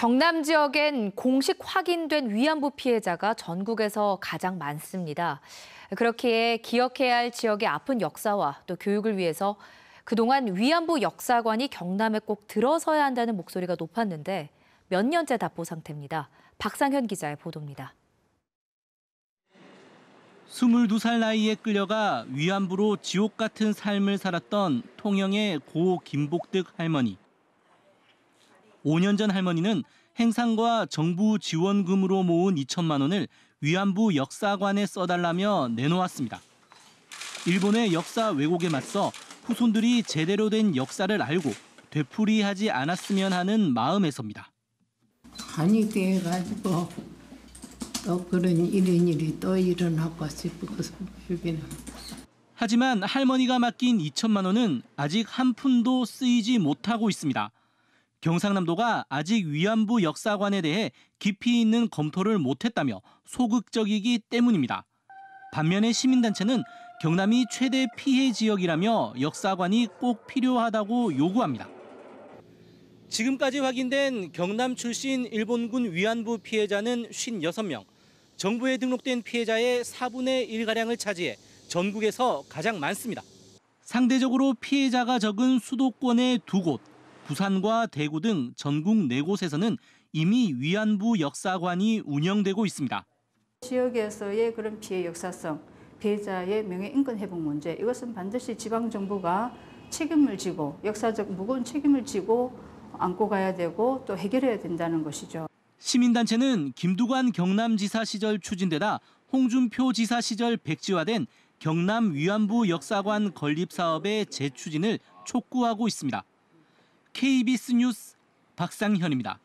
경남 지역엔 공식 확인된 위안부 피해자가 전국에서 가장 많습니다. 그렇기에 기억해야 할 지역의 아픈 역사와 또 교육을 위해서 그동안 위안부 역사관이 경남에 꼭 들어서야 한다는 목소리가 높았는데 몇 년째 답보 상태입니다. 박상현 기자의 보도입니다. 22살 나이에 끌려가 위안부로 지옥 같은 삶을 살았던 통영의 고 김복득 할머니. 5년 전 할머니는 행상과 정부 지원금으로 모은 2천만 원을 위안부 역사관에 써달라며 내놓았습니다. 일본의 역사 왜곡에 맞서 후손들이 제대로 된 역사를 알고 되풀이하지 않았으면 하는 마음에서입니다. 한이 돼가지고 또 그런 이런 일이 또 일어나고 싶어서 주기는 하지만 할머니가 맡긴 2천만 원은 아직 한 푼도 쓰이지 못하고 있습니다. 경상남도가 아직 위안부 역사관에 대해 깊이 있는 검토를 못했다며 소극적이기 때문입니다. 반면에 시민단체는 경남이 최대 피해 지역이라며 역사관이 꼭 필요하다고 요구합니다. 지금까지 확인된 경남 출신 일본군 위안부 피해자는 56명. 정부에 등록된 피해자의 4분의 1가량을 차지해 전국에서 가장 많습니다. 상대적으로 피해자가 적은 수도권의 두 곳, 부산과 대구 등 전국 네 곳에서는 이미 위안부 역사관이 운영되고 있습니다. 지역에서의 그런 피해 역사성, 피해자의 명예 인권 회복 문제 이것은 반드시 지방 정부가 책임을 지고 역사적 무거운 책임을 지고 안고 가야 되고 또 해결해야 된다는 것이죠. 시민단체는 김두관 경남지사 시절 추진되다 홍준표 지사 시절 백지화된 경남 위안부 역사관 건립 사업의 재추진을 촉구하고 있습니다. KBS 뉴스 박상현입니다.